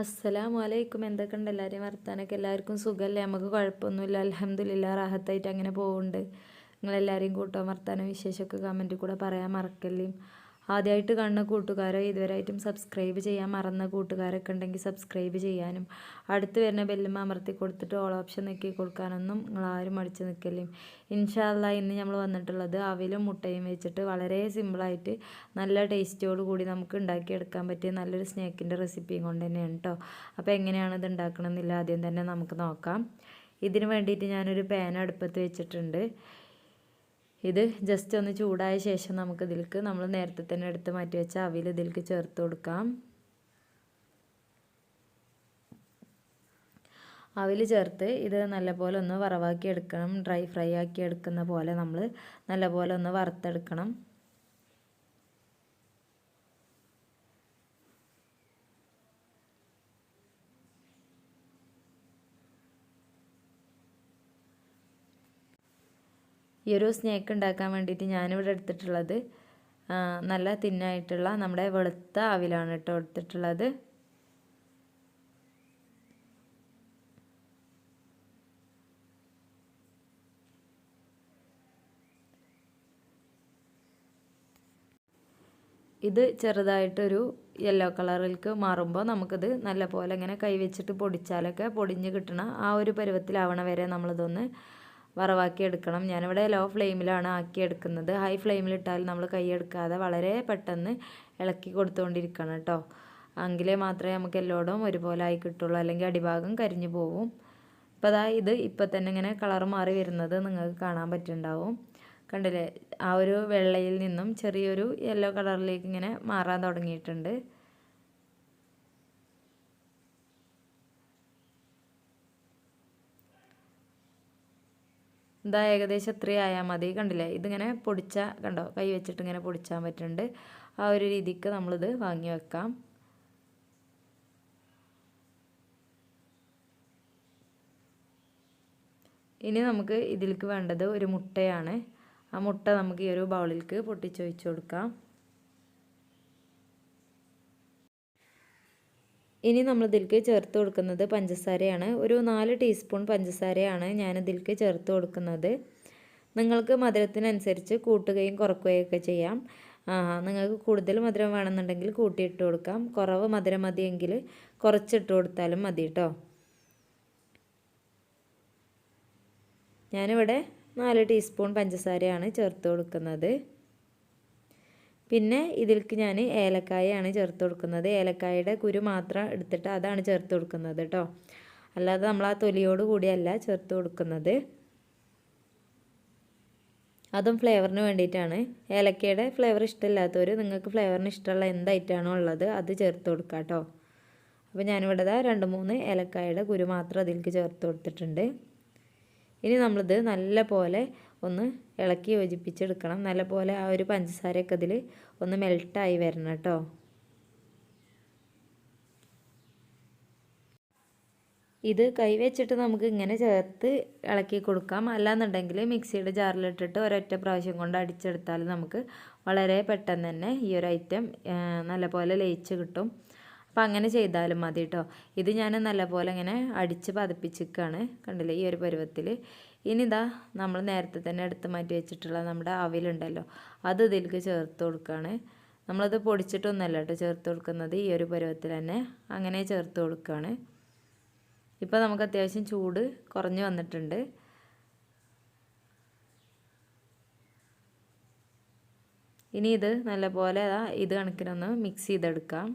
അസ്സലാമു അലൈക്കും എന്തൊക്കെ ഉണ്ട് എല്ലാവരെയും വർത്താനൊക്കെ എല്ലാവർക്കും സുഖമല്ലേ നമുക്ക് കുഴപ്പമൊന്നുമില്ല. അലഹമ്മദില്ല റാഹത്തായിട്ട് അങ്ങനെ പോകുന്നുണ്ട് നിങ്ങളെല്ലാവരെയും കൂട്ടോ വർത്താനം വിശേഷമൊക്കെ കമന്റിൽ കൂടെ പറയാൻ മറക്കല്ലേ. ആദ്യമായിട്ട് കാണുന്ന കൂട്ടുകാരോ ഇതുവരെയായിട്ടും സബ്സ്ക്രൈബ് ചെയ്യാൻ മറന്ന കൂട്ടുകാരൊക്കെ ഉണ്ടെങ്കിൽ സബ്സ്ക്രൈബ് ചെയ്യാനും. അടുത്ത് വരുന്ന ബെല്ലും അമർത്തി കൊടുത്തിട്ട് ഓൾ ഓപ്ഷൻ നീക്കി കൊടുക്കാനൊന്നും നിങ്ങൾ ആരും അടിച്ച് നിൽക്കല്ലേ ഇൻഷാല്ല ഇന്ന് നമ്മൾ വന്നിട്ടുള്ളത് അവിലും മുട്ടയും വെച്ചിട്ട് വളരെ സിമ്പിളായിട്ട് നല്ല ടേസ്റ്റോട് കൂടി നമുക്ക് ഉണ്ടാക്കിയെടുക്കാൻ പറ്റിയ നല്ലൊരു സ്നേക്കിന്റെ റെസിപ്പിയും കൊണ്ട് തന്നെയാണ് കേട്ടോ അപ്പോൾ എങ്ങനെയാണ് ഇത് ഉണ്ടാക്കണമെന്നില്ല ആദ്യം തന്നെ നമുക്ക് നോക്കാം. ഇതിന് വേണ്ടിയിട്ട് ഞാനൊരു പാൻ അടുപ്പത്ത് വെച്ചിട്ടുണ്ട്. ഇത് ജസ്റ്റ് ഒന്ന് ചൂടായ ശേഷം നമുക്ക് ഇതിലേക്ക് നമ്മൾ നേരത്തെ തന്നെ എടുത്ത് മാറ്റി വെച്ച അവിൽ ഇതിലേക്ക് ചേർത്ത് കൊടുക്കാം. അവിൽ ചേർത്ത് ഇത് നല്ലപോലെ ഒന്ന് വറവാക്കി എടുക്കണം. ഡ്രൈ ഫ്രൈ ആക്കി എടുക്കുന്ന പോലെ നമ്മൾ നല്ലപോലെ ഒന്ന് വറുത്തെടുക്കണം. ഈ ഒരു സ്നേക്ക് ഉണ്ടാക്കാൻ വേണ്ടിയിട്ട് ഞാനിവിടെ എടുത്തിട്ടുള്ളത് നല്ല തിന്നായിട്ടുള്ള നമ്മുടെ വെളുത്ത അവിലാണ് കേട്ടോ എടുത്തിട്ടുള്ളത്. ഇത് ചെറുതായിട്ടൊരു യെല്ലോ കളറിലേക്ക് മാറുമ്പോൾ നമുക്കിത് നല്ല പോലെ ഇങ്ങനെ കൈവച്ചിട്ട് പൊടിച്ചാലൊക്കെ പൊടിഞ്ഞ് കിട്ടണം ആ ഒരു പരുവത്തിലാവണ വരെ നമ്മളിതൊന്ന് വറവാക്കി എടുക്കണം ഞാനിവിടെ ലോ ഫ്ലെയിമിലാണ് ആക്കി എടുക്കുന്നത് ഹൈ ഫ്ലെയിമിലിട്ടാൽ നമ്മൾ കൈയെടുക്കാതെ വളരെ പെട്ടെന്ന് ഇളക്കി കൊടുത്തുകൊണ്ടിരിക്കണം കേട്ടോ എങ്കിലേ മാത്രമേ നമുക്ക് എല്ലോടും ഒരുപോലെ ആയി കിട്ടുള്ളൂ. അല്ലെങ്കിൽ അടിഭാഗം കരിഞ്ഞു പോവും. ഇപ്പോൾ അതാ ഇത് ഇപ്പം തന്നെ ഇങ്ങനെ കളർ മാറി വരുന്നത് നിങ്ങൾക്ക് കാണാൻ പറ്റുന്നുണ്ടാവും. കണ്ടില്ലേ? ആ ഒരു വെള്ളയിൽ നിന്നും ചെറിയൊരു യെല്ലോ കളറിലേക്ക് ഇങ്ങനെ മാറാൻ തുടങ്ങിയിട്ടുണ്ട്. ഇതാ ഏകദേശം ഇത്രയായാൽ മതി. കണ്ടില്ലേ? ഇതിങ്ങനെ പൊടിച്ച കണ്ടോ? കൈ വെച്ചിട്ട് ഇങ്ങനെ പൊടിച്ചാൻ പറ്റുന്നുണ്ട്. ആ ഒരു രീതിക്ക് നമ്മളിത് വാങ്ങി വെക്കാം. ഇനി നമുക്ക് ഇതിലേക്ക് വേണ്ടത് ഒരു മുട്ടയാണ്. ആ മുട്ട നമുക്ക് ഈ ഒരു ബൗളിലേക്ക് പൊട്ടിച്ചൊഴിച്ച് കൊടുക്കാം. ഇനി നമ്മൾ ഇതിലേക്ക് ചേർത്ത് കൊടുക്കുന്നത് പഞ്ചസാരയാണ്. ഒരു നാല് ടീസ്പൂൺ പഞ്ചസാരയാണ് ഞാനിതിലേക്ക് ചേർത്ത് കൊടുക്കുന്നത്. നിങ്ങൾക്ക് മധുരത്തിനനുസരിച്ച് കൂട്ടുകയും കുറക്കുകയും ഒക്കെ ചെയ്യാം നിങ്ങൾക്ക് കൂടുതൽ മധുരം വേണമെന്നുണ്ടെങ്കിൽ കൂട്ടിയിട്ട് കൊടുക്കാം. കുറവ് മധുരം മതിയെങ്കിൽ കുറച്ചിട്ട് കൊടുത്താലും മതി കേട്ടോ ഞാനിവിടെ നാല് ടീസ്പൂൺ പഞ്ചസാരയാണ് ചേർത്ത് കൊടുക്കുന്നത്. പിന്നെ ഇതിലേക്ക് ഞാൻ ഏലക്കായയാണ് ചേർത്ത് കൊടുക്കുന്നത്. ഏലക്കായയുടെ കുരു മാത്രം എടുത്തിട്ട് അതാണ് ചേർത്ത് കൊടുക്കുന്നത് കേട്ടോ അല്ലാതെ നമ്മൾ ആ തൊലിയോട് കൂടിയല്ല ചേർത്ത് കൊടുക്കുന്നത്. അതും ഫ്ലേവറിന് വേണ്ടിയിട്ടാണ്. ഏലക്കയുടെ ഫ്ലേവർ ഇഷ്ടമില്ലാത്തവർ നിങ്ങൾക്ക് ഫ്ലേവറിന് ഇഷ്ടമുള്ള എന്തായിട്ടാണോ ഉള്ളത് അത് ചേർത്ത് കൊടുക്കുക കേട്ടോ അപ്പോൾ ഞാനിവിടെ രണ്ട് മൂന്ന് ഏലക്കായയുടെ കുരു മാത്രം അതിലേക്ക് ചേർത്ത് കൊടുത്തിട്ടുണ്ട്. ഇനി നമ്മളിത് നല്ല പോലെ ഒന്ന് ഇളക്കി യോജിപ്പിച്ചെടുക്കണം. നല്ലപോലെ ആ ഒരു പഞ്ചസാരയൊക്കെ ഇതിൽ ഒന്ന് മെൽട്ടായി വരണം കേട്ടോ. ഇത് കൈവച്ചിട്ട് നമുക്ക് ഇങ്ങനെ ചേർത്ത് ഇളക്കി കൊടുക്കാം. അല്ലാന്നുണ്ടെങ്കിൽ മിക്സിയുടെ ജാറിലിട്ടിട്ട് ഒരൊറ്റ പ്രാവശ്യം കൊണ്ട് അടിച്ചെടുത്താൽ നമുക്ക് വളരെ പെട്ടെന്ന് തന്നെ ഈ ഒരു ഐറ്റം നല്ലപോലെ ലയിച്ച് കിട്ടും. അപ്പോൾ അങ്ങനെ ചെയ്താലും മതി കേട്ടോ ഇത് ഞാൻ നല്ലപോലെ ഇങ്ങനെ അടിച്ച് പതിപ്പിച്ചിരിക്കുകയാണ് കണ്ടില്ലേ ഈ ഒരു പരുവത്തിൽ ഇനി ഇതാ നമ്മൾ നേരത്തെ തന്നെ എടുത്ത് മാറ്റി വെച്ചിട്ടുള്ള നമ്മുടെ അവിലുണ്ടല്ലോ അത് ഇതിലേക്ക് ചേർത്ത് കൊടുക്കുകയാണ് നമ്മളത് പൊടിച്ചിട്ടൊന്നുമല്ല കേട്ടോ ചേർത്ത് കൊടുക്കുന്നത്. ഈ ഒരു പരുവത്തിൽ തന്നെ അങ്ങനെ ചേർത്ത് കൊടുക്കുകയാണ് ഇപ്പോൾ നമുക്ക് അത്യാവശ്യം ചൂട് കുറഞ്ഞു വന്നിട്ടുണ്ട്. ഇനി ഇത് നല്ലപോലെ ഇത് കണക്കിനൊന്ന് മിക്സ് ചെയ്തെടുക്കാം.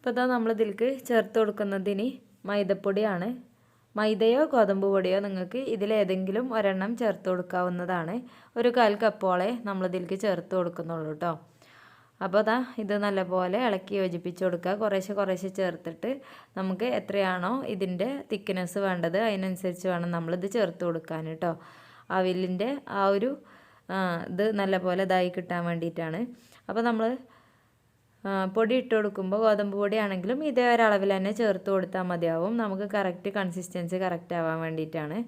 ഇപ്പോൾ ഇതാ നമ്മളിതിലേക്ക് ചേർത്ത് കൊടുക്കുന്നതിന് മൈദപ്പൊടിയാണ്. മൈദയോ ഗോതമ്പ് പൊടിയോ നിങ്ങൾക്ക് ഇതിലേതെങ്കിലും ഒരെണ്ണം ചേർത്ത് കൊടുക്കാവുന്നതാണ്. ഒരു കാൽ കപ്പോളെ നമ്മളിതിലേക്ക് ചേർത്ത് കൊടുക്കുന്നുള്ളൂ കേട്ടോ അപ്പോൾ അതാ ഇത് നല്ലപോലെ ഇളക്കി യോജിപ്പിച്ച് കൊടുക്കുക. കുറേശ്ശെ കുറേശ്ശെ ചേർത്തിട്ട് നമുക്ക് എത്രയാണോ ഇതിന്റെ തിക്നെസ് വേണ്ടത് അതിനനുസരിച്ച് വേണം നമ്മളിത് ചേർത്ത് കൊടുക്കാൻ കേട്ടോ അവിലിന്റെ ആ ഒരു ഇത് നല്ലപോലെ ഇതായി കിട്ടാൻ വേണ്ടിയിട്ടാണ്. അപ്പോൾ നമ്മൾ പൊടി ഇട്ട് കൊടുക്കുമ്പോൾ ഗോതമ്പ് പൊടി ആണെങ്കിലും ഇതേ ഒരളവിൽ തന്നെ ചേർത്ത് കൊടുത്താൽ മതിയാവും. നമുക്ക് കറക്റ്റ് കൺസിസ്റ്റൻസി കറക്റ്റ് ആവാൻ വേണ്ടിയിട്ടാണ്.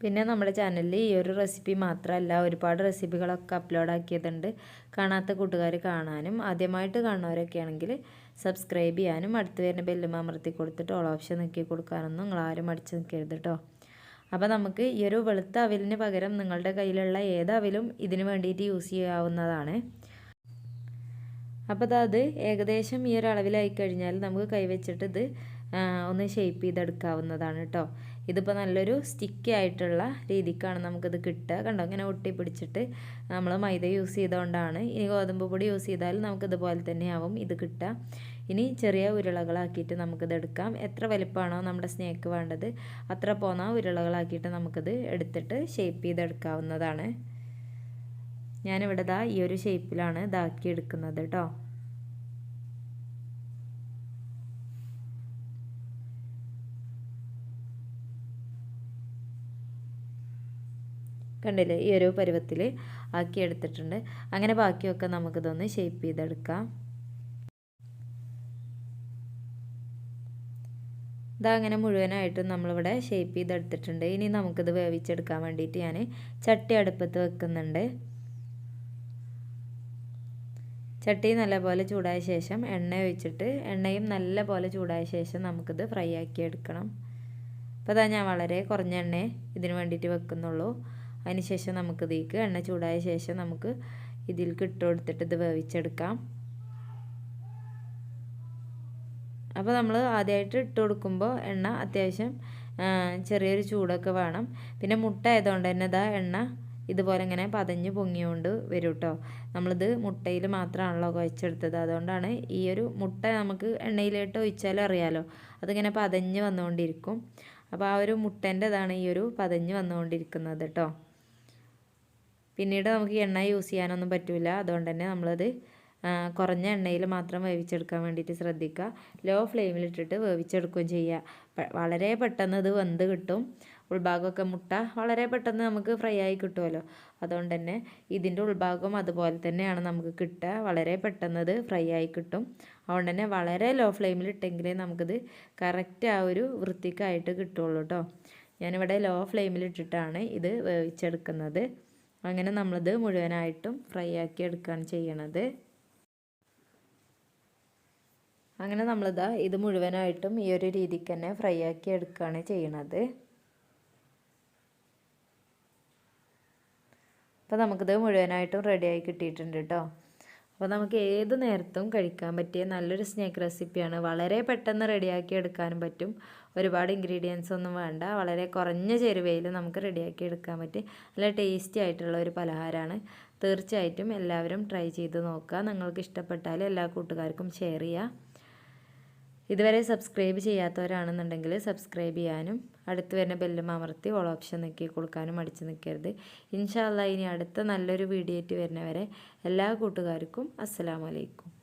പിന്നെ നമ്മുടെ ചാനലിൽ ഈ ഒരു റെസിപ്പി മാത്രമല്ല ഒരുപാട് റെസിപ്പികളൊക്കെ അപ്ലോഡ് ആക്കിയതുണ്ട്. കാണാത്ത കൂട്ടുകാർ കാണാനും ആദ്യമായിട്ട് കാണുന്നവരൊക്കെ ആണെങ്കിൽ സബ്സ്ക്രൈബ് ചെയ്യാനും അടുത്ത് വരുന്ന ബെല്ലും അമർത്തി കൊടുത്തിട്ട് ഓൾ ഓപ്ഷൻ നിൽക്കി കൊടുക്കാനൊന്നും നിങ്ങൾ ആരും അടിച്ച് നിൽക്കരുത് കേട്ടോ അപ്പോൾ നമുക്ക് ഈ ഒരു വെളുത്ത അവിലിന് പകരം നിങ്ങളുടെ കയ്യിലുള്ള ഏത് അവിലും ഇതിന് വേണ്ടിയിട്ട് യൂസ് ചെയ്യാവുന്നതാണ്. അപ്പോൾ അത് ഏകദേശം ഈ ഒരു അളവിലായി കഴിഞ്ഞാൽ നമുക്ക് കൈവച്ചിട്ട് ഇത് ഒന്ന് ഷേപ്പ് ചെയ്തെടുക്കാവുന്നതാണ് കേട്ടോ ഇതിപ്പോൾ നല്ലൊരു സ്റ്റിക്കി ആയിട്ടുള്ള രീതിക്കാണ് നമുക്കിത് കിട്ടുക. കണ്ടോ? ഇങ്ങനെ ഒട്ടി പിടിച്ചിട്ട് നമ്മൾ മൈദ യൂസ് ചെയ്തുകൊണ്ടാണ് ഇനി ഗോതമ്പ് പൊടി യൂസ് ചെയ്താൽ നമുക്കിതുപോലെ തന്നെയാവും ഇത് കിട്ടുക. ഇനി ചെറിയ ഉരുളകളാക്കിയിട്ട് നമുക്കിത് എടുക്കാം. എത്ര വലിപ്പമാണോ നമ്മുടെ സ്നേക്ക് വേണ്ടത് അത്ര പോന്ന ഉരുളകളാക്കിയിട്ട് നമുക്കിത് എടുത്തിട്ട് ഷേപ്പ് ചെയ്തെടുക്കാവുന്നതാണ്. ഞാനിവിടെ ദാ ഈ ഒരു ഷേപ്പിലാണ് ഇതാക്കി എടുക്കുന്നത് കേട്ടോ കണ്ടില്ലേ? ഈ ഒരു പരുവത്തിൽ ആക്കി എടുത്തിട്ടുണ്ട്. അങ്ങനെ ബാക്കിയൊക്കെ നമുക്കിതൊന്ന് ഷേപ്പ് ചെയ്തെടുക്കാം. ഇതാ അങ്ങനെ മുഴുവനായിട്ടും നമ്മളിവിടെ ഷേപ്പ് ചെയ്തെടുത്തിട്ടുണ്ട്. ഇനി നമുക്കിത് വേവിച്ചെടുക്കാൻ വേണ്ടിയിട്ട് ഞാൻ ചട്ടി അടുപ്പത്ത് വെക്കുന്നുണ്ട്. ചട്ടി നല്ലപോലെ ചൂടായ ശേഷം എണ്ണ ഒഴിച്ചിട്ട് എണ്ണയും നല്ലപോലെ ചൂടായ ശേഷം നമുക്കിത് ഫ്രൈ ആക്കി എടുക്കണം. അപ്പോൾ ഞാൻ വളരെ കുറഞ്ഞ എണ്ണയെ ഇതിന് വേണ്ടിയിട്ട് വെക്കുന്നുള്ളൂ. അതിനുശേഷം നമുക്ക് ഇതിലേക്ക് എണ്ണ ചൂടായ ശേഷം നമുക്ക് ഇതിലേക്ക് ഇട്ട് കൊടുത്തിട്ട് ഇത് വേവിച്ചെടുക്കാം. അപ്പോൾ നമ്മൾ ആദ്യമായിട്ട് ഇട്ട് കൊടുക്കുമ്പോൾ എണ്ണ അത്യാവശ്യം ചെറിയൊരു ചൂടൊക്കെ വേണം. പിന്നെ മുട്ട ആയതുകൊണ്ട് തന്നെ ഇതാ എണ്ണ ഇതുപോലെ ഇങ്ങനെ പതഞ്ഞ് പൊങ്ങിയോണ്ട് വരും കേട്ടോ നമ്മളിത് മുട്ടയിൽ മാത്രമാണല്ലോ കുഴച്ചെടുത്തത്. അതുകൊണ്ടാണ് ഈ ഒരു മുട്ട നമുക്ക് എണ്ണയിലിട്ട് ഒഴിച്ചാലും അറിയാലോ അതിങ്ങനെ പതഞ്ഞ് വന്നുകൊണ്ടിരിക്കും. അപ്പോൾ ആ ഒരു മുട്ടേന്റെതാണ് ഈ ഒരു പതഞ്ഞ് വന്നുകൊണ്ടിരിക്കുന്നത് കേട്ടോ പിന്നീട് നമുക്ക് എണ്ണ യൂസ് ചെയ്യാനൊന്നും പറ്റില്ല അതുകൊണ്ട് തന്നെ നമ്മളത് കുറഞ്ഞ എണ്ണയിൽ മാത്രം വേവിച്ചെടുക്കാൻ വേണ്ടിയിട്ട് ശ്രദ്ധിക്കുക. ലോ ഫ്ലെയിമിലിട്ടിട്ട് വേവിച്ചെടുക്കുകയും ചെയ്യുക. വളരെ പെട്ടെന്ന് ഇത് വെന്ത് കിട്ടും. ഉൾഭാഗമൊക്കെ മുട്ട വളരെ പെട്ടെന്ന് നമുക്ക് ഫ്രൈ ആയി കിട്ടുമല്ലോ. അതുകൊണ്ട് തന്നെ ഇതിന്റെ ഉൾഭാഗം അതുപോലെ തന്നെയാണ് നമുക്ക് കിട്ടുക. വളരെ പെട്ടെന്ന് ഇത് ഫ്രൈ ആയി കിട്ടും. അതുകൊണ്ട് തന്നെ വളരെ ലോ ഫ്ലെയിമിലിട്ടെങ്കിലേ നമുക്കിത് കറക്റ്റ് ആ ഒരു വൃത്തിക്കായിട്ട് കിട്ടുള്ളൂ കേട്ടോ. ഞാനിവിടെ ലോ ഫ്ലെയിമിലിട്ടിട്ടാണ് ഇത് വേവിച്ചെടുക്കുന്നത്. അങ്ങനെ നമ്മളത് മുഴുവനായിട്ടും ഫ്രൈ ആക്കി എടുക്കുകയാണ് ചെയ്യണത്. അങ്ങനെ നമ്മളിതാ ഇത് മുഴുവനായിട്ടും ഈ ഒരു രീതിക്ക് തന്നെ ഫ്രൈ ആക്കി എടുക്കുകയാണ് ചെയ്യണത്. അപ്പോൾ നമുക്കിത് മുഴുവനായിട്ടും റെഡിയായി കിട്ടിയിട്ടുണ്ട് കേട്ടോ അപ്പോൾ നമുക്ക് ഏത് നേരത്തും കഴിക്കാൻ പറ്റിയ നല്ലൊരു സ്നാക്ക് റെസിപ്പിയാണ്. വളരെ പെട്ടെന്ന് റെഡിയാക്കി എടുക്കാനും പറ്റും. ഒരുപാട് ഇൻഗ്രീഡിയൻസ് ഒന്നും വേണ്ട. വളരെ കുറഞ്ഞ ചേരുവയിൽ നമുക്ക് റെഡിയാക്കി എടുക്കാൻ പറ്റി. നല്ല ടേസ്റ്റി ആയിട്ടുള്ള ഒരു പലഹാരമാണ്. തീർച്ചയായിട്ടും എല്ലാവരും ട്രൈ ചെയ്ത് നോക്കുക. നിങ്ങൾക്ക് ഇഷ്ടപ്പെട്ടാൽ എല്ലാ കൂട്ടുകാർക്കും ഷെയർ ചെയ്യുക. ഇതുവരെ സബ്സ്ക്രൈബ് ചെയ്യാത്തവരാണെന്നുണ്ടെങ്കിൽ സബ്സ്ക്രൈബ് ചെയ്യാനും അടുത്ത് വരുന്ന ബെല്ലും അമർത്തി ഓൾ ഓപ്ഷൻ നിൽക്കി കൊടുക്കാനും അടിച്ചു നിൽക്കരുത് ഇൻഷാല്ല ഇനി അടുത്ത നല്ലൊരു വീഡിയോ ആയിട്ട് വരുന്നവരെ എല്ലാ കൂട്ടുകാർക്കും അസ്സലാമലൈക്കും